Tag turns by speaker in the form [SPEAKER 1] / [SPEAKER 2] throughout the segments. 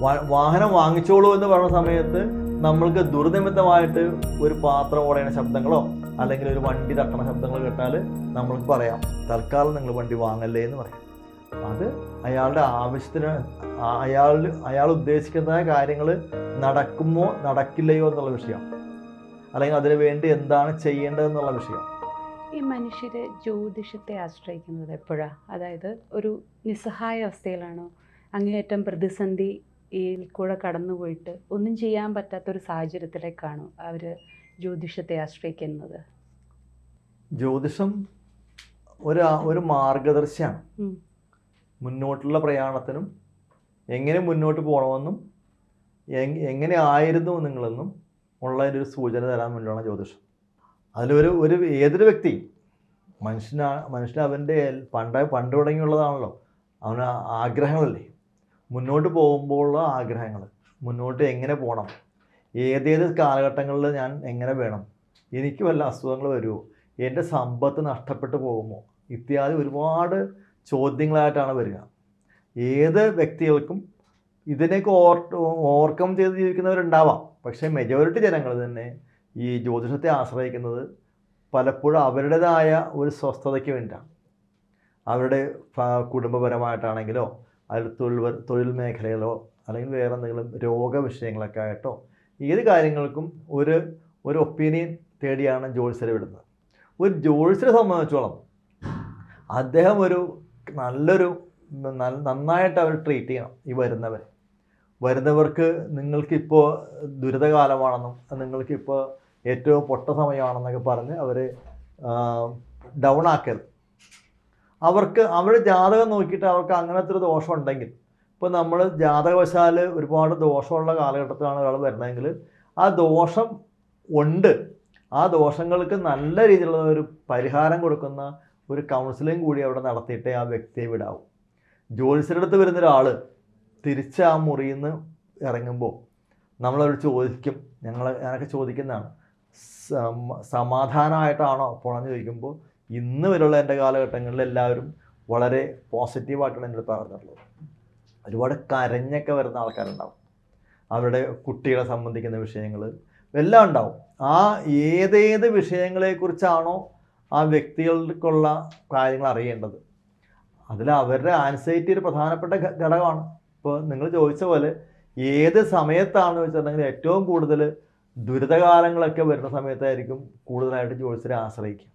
[SPEAKER 1] വാഹനം വാങ്ങിച്ചോളൂ എന്ന് പറഞ്ഞ സമയത്ത് നമ്മൾക്ക് ദുർനിമിത്തമായിട്ട് ഒരു പാത്രം ഓടയണ ശബ്ദങ്ങളോ അല്ലെങ്കിൽ ഒരു വണ്ടി തട്ടണ ശബ്ദങ്ങൾ കേട്ടാൽ നമ്മൾക്ക് പറയാം തൽക്കാലം നിങ്ങൾ വണ്ടി വാങ്ങല്ലേ എന്ന് പറയാം. അത് അയാളുടെ ആവശ്യത്തിന് അയാൾ അയാൾ ഉദ്ദേശിക്കുന്ന കാര്യങ്ങൾ നടക്കുമോ നടക്കില്ലയോ എന്നുള്ള വിഷയം. അല്ലെങ്കിൽ അതിനു വേണ്ടി എന്താണ് ചെയ്യേണ്ടതെന്നുള്ള വിഷയം.
[SPEAKER 2] ഈ മനുഷ്യരെ ജ്യോതിഷത്തെ ആശ്രയിക്കുന്നത് എപ്പോഴാണ് അതായത് ഒരു നിസ്സഹായ അവസ്ഥയിലാണോ അങ്ങേയറ്റം പ്രതിസന്ധിയിൽ കൂടെ കടന്നു പോയിട്ട് ഒന്നും ചെയ്യാൻ പറ്റാത്തൊരു സാഹചര്യത്തിലേക്കാണ് അവർ ജ്യോതിഷത്തെ ആശ്രയിക്കുന്നത്.
[SPEAKER 1] ജ്യോതിഷം ഒരു ഒരു മാർഗദർശിയാണ്. മുന്നോട്ടുള്ള പ്രയാണത്തിനും എങ്ങനെ മുന്നോട്ട് പോകണമെന്നും എങ്- എങ്ങനെ ആയിരുന്നു നിങ്ങളെന്നും ഉള്ളതിന്റെ ഒരു സൂചന തരാൻ വേണ്ടിയാണ് ജ്യോതിഷം. അതിലൊരു ഒരു ഏതൊരു വ്യക്തി മനുഷ്യനാ മനുഷ്യൻ അവന്റെ പണ്ട് പണ്ട് തുടങ്ങിയുള്ളതാണല്ലോ. അവന് ആഗ്രഹങ്ങളല്ലേ? മുന്നോട്ട് പോകുമ്പോഴുള്ള ആഗ്രഹങ്ങൾ. മുന്നോട്ട് എങ്ങനെ പോകണം ഏതേത് കാലഘട്ടങ്ങളിൽ ഞാൻ എങ്ങനെ വേണം? എനിക്ക് വല്ല അസുഖങ്ങൾ വരുമോ എന്റെ സമ്പത്ത് നഷ്ടപ്പെട്ടു പോകുമോ? ഇത്യാദി ഒരുപാട് ചോദ്യങ്ങളായിട്ടാണ് വരിക. ഏത് വ്യക്തികൾക്കും ഇതിനെയൊക്കെ ഓർ ഓവർകം ചെയ്ത് ജീവിക്കുന്നവരുണ്ടാവാം. പക്ഷേ മെജോറിറ്റി ജനങ്ങൾ തന്നെ ഈ ജ്യോതിഷത്തെ ആശ്രയിക്കുന്നത് പലപ്പോഴും അവരുടേതായ ഒരു സ്വസ്ഥതയ്ക്ക് വേണ്ടിയിട്ടാണ്. അവരുടെ കുടുംബപരമായിട്ടാണെങ്കിലോ അതിൽ തൊഴിൽ തൊഴിൽ മേഖലയിലോ അല്ലെങ്കിൽ വേറെ എന്തെങ്കിലും രോഗവിഷയങ്ങളൊക്കെ ആയിട്ടോ ഏത് കാര്യങ്ങൾക്കും ഒരു ഒരു ഒപ്പീനിയൻ തേടിയാണ് ജോത്സ്യരെ വിടുന്നത്. ഒരു ജോത്സ്യരെ സംബന്ധിച്ചോളം അദ്ദേഹം ഒരു നല്ലൊരു നന്നായിട്ട് അവർ ട്രീറ്റ് ചെയ്യണം ഈ വരുന്നവരെ. വരുന്നവർക്ക് നിങ്ങൾക്കിപ്പോൾ ദുരിതകാലമാണെന്നും നിങ്ങൾക്കിപ്പോൾ ഏറ്റവും പൊട്ട സമയമാണെന്നൊക്കെ പറഞ്ഞ് അവർ ഡൗൺ ആക്കരുത്. അവർക്ക് അവരുടെ ജാതകം നോക്കിയിട്ട് അവർക്ക് അങ്ങനത്തെ ഒരു ദോഷം ഉണ്ടെങ്കിൽ ഇപ്പോൾ നമ്മൾ ജാതകവശാൽ ഒരുപാട് ദോഷമുള്ള കാലഘട്ടത്തിലാണ് ഒരാൾ വരുന്നതെങ്കിൽ ആ ദോഷം ഉണ്ട്. ആ ദോഷങ്ങൾക്ക് നല്ല രീതിയിലുള്ള ഒരു പരിഹാരം കൊടുക്കുന്ന ഒരു കൗൺസിലിംഗ് കൂടി അവിടെ നടത്തിയിട്ടേ ആ വ്യക്തിയെ വിടാവൂ. ജ്യോത്സ്യരുടെ അടുത്ത് വരുന്ന ഒരാൾ തിരിച്ച് ആ മുറിയിൽ നിന്ന് ഇറങ്ങുമ്പോൾ നമ്മളവർ ചോദിക്കും ഞങ്ങൾ ഞാനൊക്കെ ചോദിക്കുന്നതാണ് സമാധാനമായിട്ടാണോ പോണെന്ന് ചോദിക്കുമ്പോൾ ഇന്ന് വരെയുള്ള എന്റെ കാലഘട്ടങ്ങളിൽ എല്ലാവരും വളരെ പോസിറ്റീവായിട്ടാണ് അടുത്ത് പറഞ്ഞിട്ടുള്ളത്. ഒരുപാട് കരഞ്ഞൊക്കെ വരുന്ന ആൾക്കാരുണ്ടാവും. അവരുടെ കുട്ടികളെ സംബന്ധിക്കുന്ന വിഷയങ്ങൾ എല്ലാം ഉണ്ടാവും. ആ ഏതേത് വിഷയങ്ങളെക്കുറിച്ചാണോ ആ വ്യക്തികൾക്കുള്ള കാര്യങ്ങൾ അറിയേണ്ടത്. അതിൽ അവരുടെ ആൻസൈറ്റി ഒരു പ്രധാനപ്പെട്ട ഘടകമാണ്. ഇപ്പോൾ നിങ്ങൾ ചോദിച്ച പോലെ ഏത് സമയത്താണെന്ന് വെച്ചിട്ടുണ്ടെങ്കിൽ ഏറ്റവും കൂടുതൽ ദുരിതകാലങ്ങളൊക്കെ വരുന്ന സമയത്തായിരിക്കും കൂടുതലായിട്ട് ജോലിസിനെ ആശ്രയിക്കുക.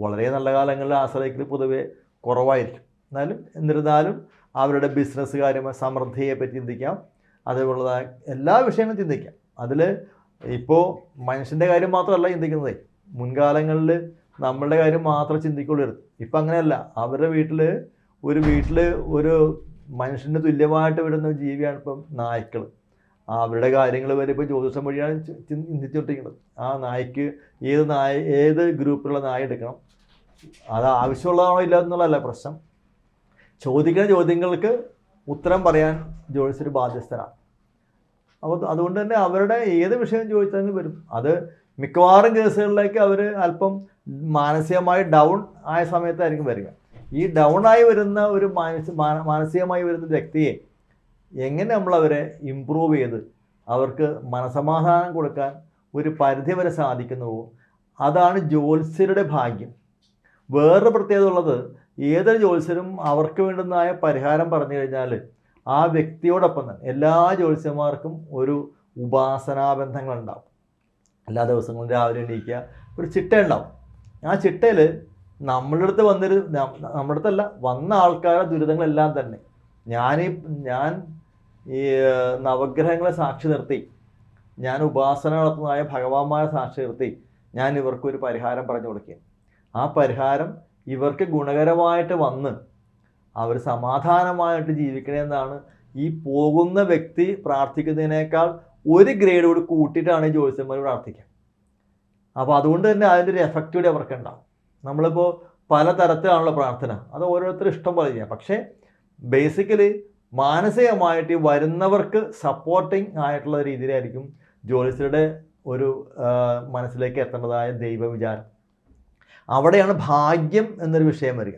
[SPEAKER 1] വളരെ നല്ല കാലങ്ങളിൽ ആശ്രയിക്കൽ പൊതുവെ കുറവായിരിക്കും. എന്നാലും എന്നിരുന്നാലും അവരുടെ ബിസിനസ് കാര്യം സമൃദ്ധിയെപ്പറ്റി ചിന്തിക്കാം. അതേപോലുള്ള എല്ലാ വിഷയങ്ങളും ചിന്തിക്കാം. അതിൽ ഇപ്പോൾ മനുഷ്യന്റെ കാര്യം മാത്രമല്ല ചിന്തിക്കുന്നത്. മുൻകാലങ്ങളിൽ നമ്മളുടെ കാര്യം മാത്രം ചിന്തിക്കൊള്ളരുത് ഇപ്പം അങ്ങനെയല്ല. അവരുടെ വീട്ടിൽ ഒരു വീട്ടിൽ ഒരു മനുഷ്യന് തുല്യമായിട്ട് വരുന്ന ജീവിയാണ് ഇപ്പം നായ്ക്കൾ അവരുടെ കാര്യങ്ങൾ വരെ ഇപ്പോൾ ജ്യോതിഷം വഴിയാണ് ചിന്തിച്ചുകൊണ്ടിരിക്കുന്നത് ആ നായ്ക്ക് ഏത് നായ ഏത് ഗ്രൂപ്പിലുള്ള നായ എടുക്കണം? അത് ആവശ്യമുള്ളതാണോ ഇല്ല എന്നുള്ളതല്ല പ്രശ്നം. ചോദിക്കുന്ന ചോദ്യങ്ങൾക്ക് ഉത്തരം പറയാൻ ജ്യോതിഷർ ബാധ്യസ്ഥരാണ് അപ്പോൾ അതുകൊണ്ട് തന്നെ അവരുടെ ഏത് വിഷയം ചോദിച്ചാലും വരും. അത് മിക്കവാറും കേസുകളിലേക്ക് അവർ അല്പം മാനസികമായി ഡൗൺ ആയ സമയത്തായിരിക്കും വരിക. ഈ ഡൗൺ ആയി വരുന്ന ഒരു മാനസ മാനസികമായി വരുന്ന വ്യക്തിയെ എങ്ങനെ നമ്മൾ അവരെ ഇമ്പ്രൂവ് ചെയ്ത് അവർക്ക് മനസമാധാനം കൊടുക്കാൻ ഒരു പരിധി വരെ സാധിക്കുന്നുവോ? അതാണ് ജ്യോത്സ്യരുടെ ഭാഗ്യം. വേറൊരു പ്രത്യേകത ഉള്ളത് ഏതൊരു ജ്യോത്സ്യരും അവർക്ക് വേണ്ടുന്നതായ പരിഹാരം പറഞ്ഞു കഴിഞ്ഞാൽ ആ വ്യക്തിയോടൊപ്പം തന്നെ എല്ലാ ജ്യോത്സ്യന്മാർക്കും ഒരു ഉപാസനാബന്ധങ്ങളുണ്ടാവും എല്ലാ ദിവസങ്ങളും രാവിലെ എണീക്കുക ഒരു ചിട്ട ഉണ്ടാവും. ആ ചിട്ടയിൽ നമ്മളുടെ അടുത്ത് വന്നൊരു നമ്മുടെ അടുത്തല്ല വന്ന ആൾക്കാരുടെ ദുരിതങ്ങളെല്ലാം തന്നെ. ഞാനീ ഞാൻ ഈ നവഗ്രഹങ്ങളെ സാക്ഷി നിർത്തി. ഞാൻ ഉപാസന നടത്തുന്നതായ ഭഗവാന്മാരെ സാക്ഷി നിർത്തി. ഞാൻ ഇവർക്കൊരു പരിഹാരം പറഞ്ഞു കൊടുക്കുക ആ പരിഹാരം ഇവർക്ക് ഗുണകരമായിട്ട് വന്ന് അവർ സമാധാനമായിട്ട് ജീവിക്കണമെന്നാണ് ഈ പോകുന്ന വ്യക്തി പ്രാർത്ഥിക്കുന്നതിനേക്കാൾ ഒരു ഗ്രേഡ് കൂടി കൂട്ടിയിട്ടാണ് ജ്യോത്സ്യന്മാർ പ്രാർത്ഥിക്കുക. അപ്പോൾ അതുകൊണ്ട് തന്നെ അതിന്റെ ഒരു എഫക്റ്റ് കൂടി അവർക്ക് ഉണ്ടാവും. നമ്മളിപ്പോൾ പല തരത്തിലാണല്ലോ പ്രാർത്ഥന. അത് ഓരോരുത്തർ ഇഷ്ടം പോലെ ചെയ്യാം. പക്ഷേ ബേസിക്കലി മാനസികമായിട്ട് വരുന്നവർക്ക് സപ്പോർട്ടിങ് ആയിട്ടുള്ള രീതിയിലായിരിക്കും ജ്യോതിഷരുടെ ഒരു മനസ്സിലേക്ക് എത്തേണ്ടതായ ദൈവവിചാരം. അവിടെയാണ് ഭാഗ്യം എന്നൊരു വിഷയം വരിക.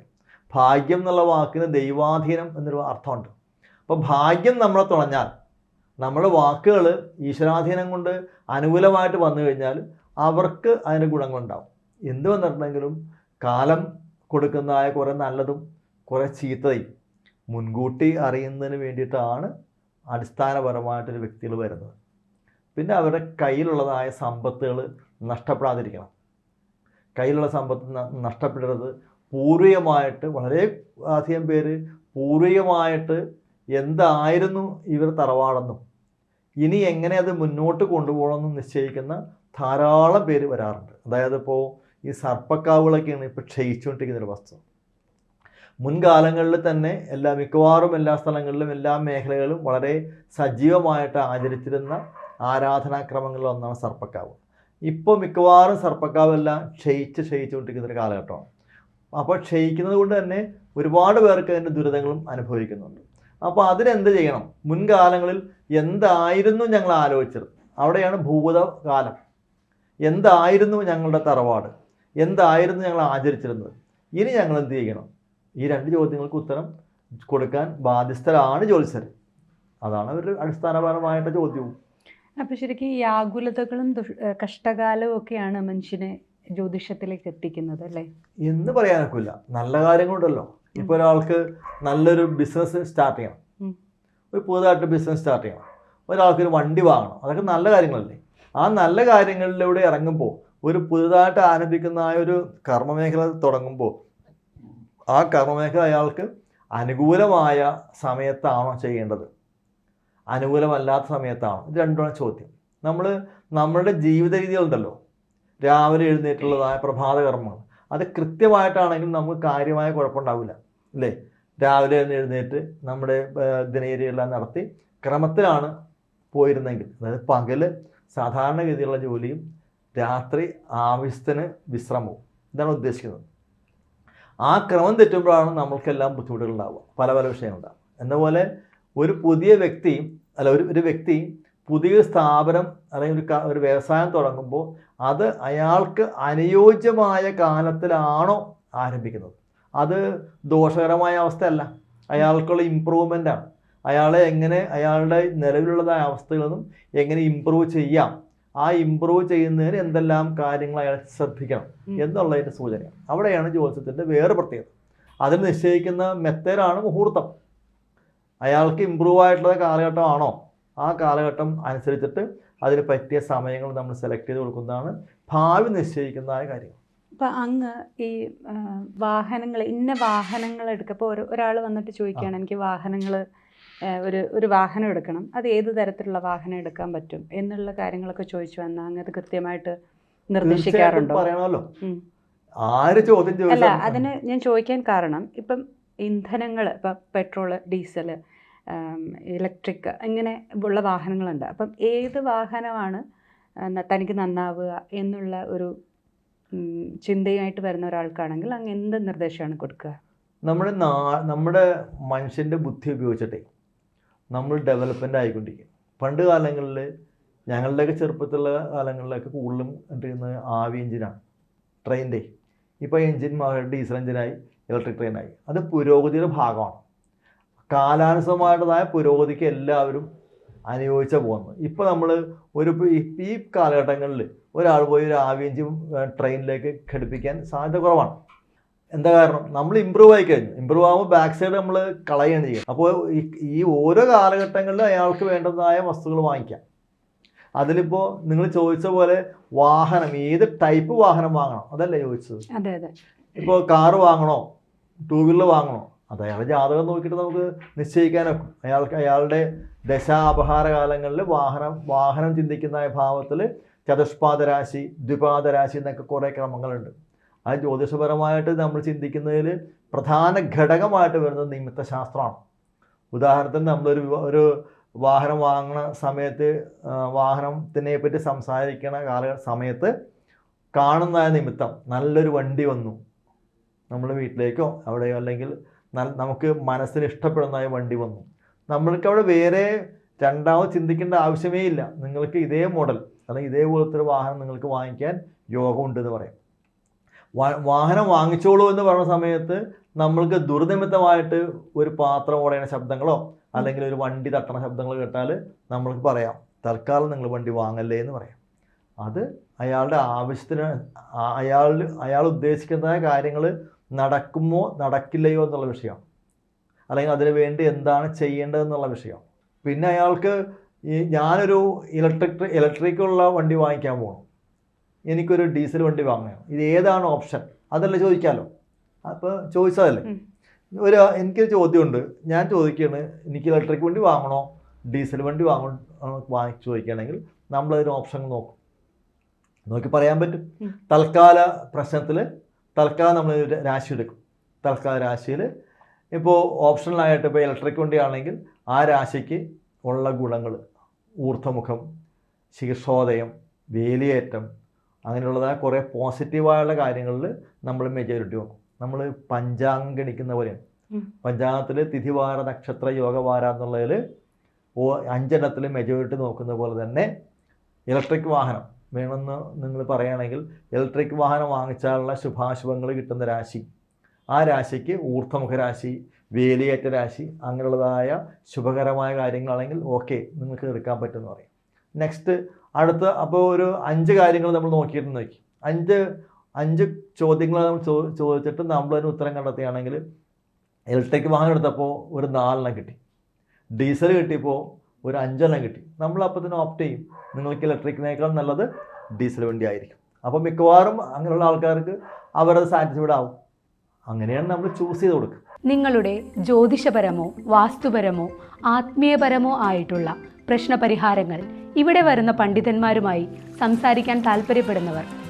[SPEAKER 1] ഭാഗ്യം എന്നുള്ള വാക്കിന് ദൈവാധീനം എന്നൊരു അർത്ഥമുണ്ട്. അപ്പോൾ ഭാഗ്യം നമ്മളെ തുളഞ്ഞാൽ നമ്മുടെ വാക്കുകൾ ഈശ്വരാധീനം കൊണ്ട് അനുകൂലമായിട്ട് വന്നു കഴിഞ്ഞാൽ അവർക്ക് അതിന് ഗുണങ്ങളുണ്ടാവും. എന്ത് വന്നിട്ടുണ്ടെങ്കിലും കാലം കൊടുക്കുന്നതായ കുറേ നല്ലതും കുറേ ചീത്തയും മുൻകൂട്ടി അറിയുന്നതിന് വേണ്ടിയിട്ടാണ് അടിസ്ഥാനപരമായിട്ടൊരു വ്യക്തികൾ വരുന്നത്. പിന്നെ അവരുടെ കയ്യിലുള്ളതായ സമ്പത്തുകൾ നഷ്ടപ്പെടാതിരിക്കണം. കയ്യിലുള്ള സമ്പത്ത് നഷ്ടപ്പെടരുത്. പൂർവികമായിട്ട് വളരെ അധികം പേര് പൂർവികമായിട്ട് എന്തായിരുന്നു ഇവർ തറവാടെന്നും ഇനി എങ്ങനെ അത് മുന്നോട്ട് കൊണ്ടുപോകണമെന്നും നിശ്ചയിക്കുന്ന ധാരാളം പേര് വരാറുണ്ട്. അതായത് ഇപ്പോൾ ഈ സർപ്പക്കാവുകളൊക്കെയാണ് ഇപ്പോൾ ക്ഷയിച്ചുകൊണ്ടിരിക്കുന്ന ഒരു വസ്തു മുൻകാലങ്ങളിൽ തന്നെ എല്ലാ മിക്കവാറും എല്ലാ സ്ഥലങ്ങളിലും എല്ലാ മേഖലകളിലും വളരെ സജീവമായിട്ട് ആചരിച്ചിരുന്ന ആരാധനാക്രമങ്ങളിൽ ഒന്നാണ് സർപ്പക്കാവ്. ഇപ്പോൾ മിക്കവാറും സർപ്പക്കാവെല്ലാം ക്ഷയിച്ച് ക്ഷയിച്ചുകൊണ്ടിരിക്കുന്ന ഒരു കാലഘട്ടമാണ്. അപ്പോൾ ക്ഷയിക്കുന്നത് കൊണ്ട് തന്നെ ഒരുപാട് പേർക്ക് അതിന്റെ ദുരിതങ്ങളും അനുഭവിക്കുന്നുണ്ട്. അപ്പോൾ അതിനെന്ത് ചെയ്യണം? മുൻകാലങ്ങളിൽ എന്തായിരുന്നു ഞങ്ങൾ ആലോചിച്ചത്? അവിടെയാണ് ഭൂതകാലം. എന്തായിരുന്നു ഞങ്ങളുടെ തറവാട്? എന്തായിരുന്നു ഞങ്ങൾ ആചരിച്ചിരുന്നത്? ഇനി ഞങ്ങൾ എന്ത് ചെയ്യണം? ഈ രണ്ട് ചോദ്യങ്ങൾക്ക് ഉത്തരം കൊടുക്കാൻ ബാധ്യസ്ഥരാണ് ജ്യോത്സ്യർ. അതാണ് അവരുടെ അടിസ്ഥാനപരമായിട്ട് ചോദ്യവും.
[SPEAKER 2] അപ്പോൾ ശരിക്കും ഈ ആകുലതകളും കഷ്ടകാലവും ഒക്കെയാണ് മനുഷ്യനെ ജ്യോതിഷത്തിലേക്ക് എത്തിക്കുന്നത് അല്ലേ?
[SPEAKER 1] എന്ന് പറയാനൊക്കില്ല. നല്ല കാര്യങ്ങളുണ്ടല്ലോ. ഇപ്പോൾ ഒരാൾക്ക് നല്ലൊരു ബിസിനസ് സ്റ്റാർട്ട് ചെയ്യണം. ഒരു പുതുതായിട്ട് ബിസിനസ് സ്റ്റാർട്ട് ചെയ്യണം. ഒരാൾക്ക് ഒരു വണ്ടി വാങ്ങണം. അതൊക്കെ നല്ല കാര്യങ്ങളല്ലേ? ആ നല്ല കാര്യങ്ങളിലൂടെ ഇറങ്ങുമ്പോൾ ഒരു പുതുതായിട്ട് ആരംഭിക്കുന്ന ആ ഒരു കർമ്മമേഖല തുടങ്ങുമ്പോൾ ആ കർമ്മമേഖല അയാൾക്ക് അനുകൂലമായ സമയത്താണോ ചെയ്യേണ്ടത്. അനുകൂലമല്ലാത്ത സമയത്താണ്. ഇത് രണ്ടുമാണ് ചോദ്യം. നമ്മൾ നമ്മളുടെ ജീവിത രീതികളുണ്ടല്ലോ രാവിലെ എഴുന്നേറ്റുള്ളതായ പ്രഭാത കർമ്മങ്ങൾ അത് കൃത്യമായിട്ടാണെങ്കിൽ നമുക്ക് കാര്യമായ കുഴപ്പമുണ്ടാവില്ല. അല്ലേ? രാവിലെ എഴുന്നേറ്റ് നമ്മുടെ ദിനചര്യയെല്ലാം നടത്തി ക്രമത്തിലാണ് പോയിരുന്നെങ്കിൽ. അതായത് പകൽ സാധാരണഗതിയിലുള്ള ജോലിയും രാത്രി ആവശ്യത്തിന് വിശ്രമവും. ഇതാണ് ഉദ്ദേശിക്കുന്നത്. ആ ക്രമം തെറ്റുമ്പോഴാണ് നമ്മൾക്കെല്ലാം ബുദ്ധിമുട്ടുകൾ ഉണ്ടാവുക. പല പല വിഷയങ്ങളുണ്ടാവുക എന്ന പോലെ ഒരു പുതിയ വ്യക്തി അല്ല ഒരു ഒരു വ്യക്തി പുതിയ സ്ഥാപനം അല്ലെങ്കിൽ ഒരു ഒരു വ്യവസായം തുടങ്ങുമ്പോൾ അത് അയാൾക്ക് അനുയോജ്യമായ കാലത്തിലാണോ ആരംഭിക്കുന്നത്? അത് ദോഷകരമായ അവസ്ഥയല്ല. അയാൾക്കുള്ള ഇമ്പ്രൂവ്മെന്റ് ആണ്. അയാളെ എങ്ങനെ അയാളുടെ നിലവിലുള്ളതായ അവസ്ഥകളിൽ നിന്നും എങ്ങനെ ഇമ്പ്രൂവ് ചെയ്യാം? ആ ഇമ്പ്രൂവ് ചെയ്യുന്നതിന് എന്തെല്ലാം കാര്യങ്ങൾ അയാൾ ശ്രദ്ധിക്കണം. എന്നുള്ളതിന്റെ സൂചന അവിടെയാണ് ജ്യോത്സ്യത്തിന്റെ വേറെ പ്രത്യേകത. അതിന് നിശ്ചയിക്കുന്ന മെത്തേഡാണ് മുഹൂർത്തം. അയാൾക്ക് ഇമ്പ്രൂവ് ആയിട്ടുള്ള കാലഘട്ടമാണോ? ആ കാലഘട്ടം അനുസരിച്ചിട്ട് അതിന് പറ്റിയ സമയങ്ങൾ നമ്മൾ സെലക്ട് ചെയ്ത് കൊടുക്കുന്നതാണ് ഭാവി നിശ്ചയിക്കുന്നതായ കാര്യം
[SPEAKER 2] അപ്പം അങ്ങ് ഈ വാഹനങ്ങൾ ഇന്ന വാഹനങ്ങൾ എടുക്കുക ഇപ്പോൾ ഒരു ഒരാൾ വന്നിട്ട് ചോദിക്കുകയാണ് എനിക്ക് വാഹനങ്ങൾ ഒരു ഒരു വാഹനം എടുക്കണം. അത് ഏത് തരത്തിലുള്ള വാഹനം എടുക്കാൻ പറ്റും? എന്നുള്ള കാര്യങ്ങളൊക്കെ ചോദിച്ചു വന്നാൽ അങ്ങ് അത് കൃത്യമായിട്ട് നിർദ്ദേശിക്കാറുണ്ടോ.
[SPEAKER 1] ആര് ചോദ്യം
[SPEAKER 2] അല്ല അതിന് ഞാൻ ചോദിക്കാൻ കാരണം ഇപ്പം ഇന്ധനങ്ങൾ ഇപ്പം പെട്രോൾ ഡീസൽ ഇലക്ട്രിക് ഇങ്ങനെ ഉള്ള വാഹനങ്ങളുണ്ട്. അപ്പം ഏത് വാഹനമാണ് തനിക്ക് നന്നാവുക എന്നുള്ള ഒരു ചിന്തയായിട്ട് വരുന്ന ഒരാൾക്കാണെങ്കിൽ അങ്ങ് എന്ത് നിർദ്ദേശമാണ് കൊടുക്കുക?
[SPEAKER 1] നമ്മുടെ നമ്മുടെ മനുഷ്യന്റെ ബുദ്ധി ഉപയോഗിച്ചിട്ടേ നമ്മൾ ഡെവലപ്മെന്റ് ആയിക്കൊണ്ടിരിക്കും. പണ്ട് കാലങ്ങളിൽ ഞങ്ങളുടെയൊക്കെ ചെറുപ്പത്തിലുള്ള കാലങ്ങളിലൊക്കെ കൂടുതലും കണ്ടിരുന്നത് ആവി എഞ്ചിനാണ് ട്രെയിന്റെ ഇപ്പോൾ എഞ്ചിൻ മാറി ഡീസൽ എഞ്ചിനായി ഇലക്ട്രിക് ട്രെയിനായി അത് പുരോഗതിയുടെ ഭാഗമാണ്. കാലാനുസൃതമായിട്ടുള്ളതായ പുരോഗതിക്ക് എല്ലാവരും അനുയോജിച്ച പോകുന്നത് ഇപ്പോൾ നമ്മൾ ഒരു ഈ- കാലഘട്ടങ്ങളിൽ ഒരാൾ പോയി ഒരു ആവി ട്രെയിനിലേക്ക് ഘടിപ്പിക്കാൻ സാധ്യത കുറവാണ്. എന്താ കാരണം? നമ്മൾ ഇമ്പ്രൂവ് ആയി കഴിഞ്ഞു. ഇമ്പ്രൂവ് ആകുമ്പോൾ ബാക്ക് സൈഡ് നമ്മൾ കളയാണ് ചെയ്യുക. അപ്പോൾ ഈ ഓരോ കാലഘട്ടങ്ങളിലും അയാൾക്ക് വേണ്ടതായ വസ്തുക്കൾ വാങ്ങിക്കാം. അതിലിപ്പോൾ നിങ്ങൾ ചോദിച്ച പോലെ വാഹനം ഏത് ടൈപ്പ് വാഹനം വാങ്ങണം? അതല്ലേ ചോദിച്ചത്? ഇപ്പോൾ കാറ് വാങ്ങണോ? ടൂ വീലർ വാങ്ങണോ? അത് അയാളുടെ ജാതകം നോക്കിയിട്ട് നമുക്ക് നിശ്ചയിക്കാനൊക്കും. അയാൾക്ക് അയാളുടെ ദശാപഹാര കാലങ്ങളിൽ വാഹനം വാഹനം ചിന്തിക്കുന്ന ഭാവത്തിൽ ചതുഷ്പാദ രാശി ദ്വിപാദ രാശി എന്നൊക്കെ കുറേ ക്രമങ്ങളുണ്ട്. അത് ജ്യോതിഷപരമായിട്ട് നമ്മൾ ചിന്തിക്കുന്നതിൽ പ്രധാന ഘടകമായിട്ട് വരുന്നത് നിമിത്തശാസ്ത്രമാണ്. ഉദാഹരണത്തിന് നമ്മളൊരു ഒരു വാഹനം വാങ്ങുന്ന സമയത്ത് വാഹനത്തിനെ പറ്റി സംസാരിക്കണ കാല സമയത്ത് കാണുന്ന നിമിത്തം നല്ലൊരു വണ്ടി വന്നു. നമ്മുടെ വീട്ടിലേക്കോ അവിടെയോ അല്ലെങ്കിൽ നമുക്ക് മനസ്സിന് ഇഷ്ടപ്പെടുന്നതായ വണ്ടി വന്നു. നമ്മൾക്ക് അവിടെ വേറെ രണ്ടാമത് ചിന്തിക്കേണ്ട ആവശ്യമേ ഇല്ല. നിങ്ങൾക്ക് ഇതേ മോഡൽ അല്ലെങ്കിൽ ഇതേപോലത്തെ ഒരു വാഹനം നിങ്ങൾക്ക് വാങ്ങിക്കാൻ യോഗമുണ്ട് എന്ന് പറയാം വാഹനം വാങ്ങിച്ചോളൂ എന്ന് പറയുന്ന സമയത്ത് നമ്മൾക്ക് ദുർനിമിത്തമായിട്ട് ഒരു പാത്രം ഓടയണ ശബ്ദങ്ങളോ അല്ലെങ്കിൽ ഒരു വണ്ടി തട്ടണ ശബ്ദങ്ങൾ കേട്ടാൽ നമ്മൾക്ക് പറയാം തൽക്കാലം നിങ്ങൾ വണ്ടി വാങ്ങല്ലേ എന്ന് പറയാം. അത് അയാളുടെ ആവശ്യത്തിന് അയാൾ അയാൾ ഉദ്ദേശിക്കുന്ന കാര്യങ്ങൾ നടക്കുമോ നടക്കില്ലയോ എന്നുള്ള വിഷയം. അല്ലെങ്കിൽ അതിന് വേണ്ടി എന്താണ് ചെയ്യേണ്ടതെന്നുള്ള വിഷയം. പിന്നെ അയാൾക്ക് ഈ ഞാനൊരു ഇലക്ട്രിക് ഇലക്ട്രിക്കുള്ള വണ്ടി വാങ്ങിക്കാൻ പോകണം എനിക്കൊരു ഡീസൽ വണ്ടി വാങ്ങണം. ഇത് ഏതാണ് ഓപ്ഷൻ? അതല്ല ചോദിക്കാമല്ലോ അപ്പോൾ ചോദിച്ചതല്ലേ. ഒരു എനിക്കൊരു ചോദ്യമുണ്ട്. ഞാൻ ചോദിക്കുകയാണ് എനിക്ക് ഇലക്ട്രിക് വണ്ടി വാങ്ങണോ? ഡീസൽ വണ്ടി വാങ്ങണോ വാങ്ങി ചോദിക്കുകയാണെങ്കിൽ നമ്മളതിന് ഓപ്ഷൻ നോക്കും. നോക്കി പറയാൻ പറ്റും. തൽക്കാല പ്രശ്നത്തിൽ തൽക്കാലം നമ്മൾ രാശി എടുക്കും. തൽക്കാല രാശിയിൽ ഇപ്പോൾ ഓപ്ഷണലായിട്ട് ഇപ്പോൾ ഇലക്ട്രിക് വണ്ടിയാണെങ്കിൽ ആ രാശിക്ക് ഉള്ള ഗുണങ്ങൾ ഊർധ്വമുഖം ശീർഷോദയം വേലിയേറ്റം അങ്ങനെയുള്ളതായ കുറേ പോസിറ്റീവായുള്ള കാര്യങ്ങളിൽ നമ്മൾ മെജോറിറ്റി നോക്കും നമ്മൾ പഞ്ചാംഗം ഗണിക്കുന്ന പോലെയാണ്. പഞ്ചാംഗത്തിൽ തിഥിവാര നക്ഷത്ര യോഗവാര എന്നുള്ളതിൽ ഓ അഞ്ചെണ്ണത്തിൽ മെജോറിറ്റി നോക്കുന്ന പോലെ തന്നെ ഇലക്ട്രിക് വാഹനം. വേണമെന്ന് നിങ്ങൾ പറയുകയാണെങ്കിൽ ഇലക്ട്രിക് വാഹനം വാങ്ങിച്ചാലുള്ള ശുഭാശുഭങ്ങൾ കിട്ടുന്ന രാശി. ആ രാശിക്ക് ഊർധ്വമുഖ രാശി വേലിയേറ്റ രാശി അങ്ങനെയുള്ളതായ ശുഭകരമായ കാര്യങ്ങളാണെങ്കിൽ ഓക്കെ നിങ്ങൾക്ക് എടുക്കാൻ പറ്റുമെന്ന് പറയും. നെക്സ്റ്റ് അടുത്ത അപ്പോൾ ഒരു അഞ്ച് കാര്യങ്ങൾ നമ്മൾ നോക്കിയിട്ട് നോക്കി. അഞ്ച് അഞ്ച് ചോദ്യങ്ങൾ നമ്മൾ ചോദിച്ചിട്ട് നമ്മളതിന് ഉത്തരം കണ്ടെത്തുകയാണെങ്കിൽ ഇലക്ട്രിക് വാഹനം എടുത്തപ്പോൾ ഒരു നാലെണ്ണം കിട്ടി. ഡീസൽ കിട്ടിയപ്പോൾ ഒരു അഞ്ചെണ്ണം കിട്ടി. നമ്മൾ അപ്പോൾ തന്നെ ഓപ്റ്റ് ചെയ്യും. നിങ്ങൾക്ക് ഇലക്ട്രിക്കിനേക്കാൾ നല്ലത് ഡീസൽ വണ്ടി ആയിരിക്കും അപ്പോൾ മിക്കവാറും അങ്ങനെയുള്ള ആൾക്കാർക്ക് അവരത് സാറ്റിസ്ഫൈഡ് ആവും. അങ്ങനെയാണ് നമ്മൾ ചൂസ് ചെയ്ത് കൊടുക്കുക.
[SPEAKER 3] നിങ്ങളുടെ ജ്യോതിഷപരമോ വാസ്തുപരമോ ആത്മീയപരമോ ആയിട്ടുള്ള പ്രശ്നപരിഹാരങ്ങൾ ഇവിടെ വരുന്ന പണ്ഡിതന്മാരുമായി സംസാരിക്കാൻ താല്പര്യപ്പെടുന്നവർ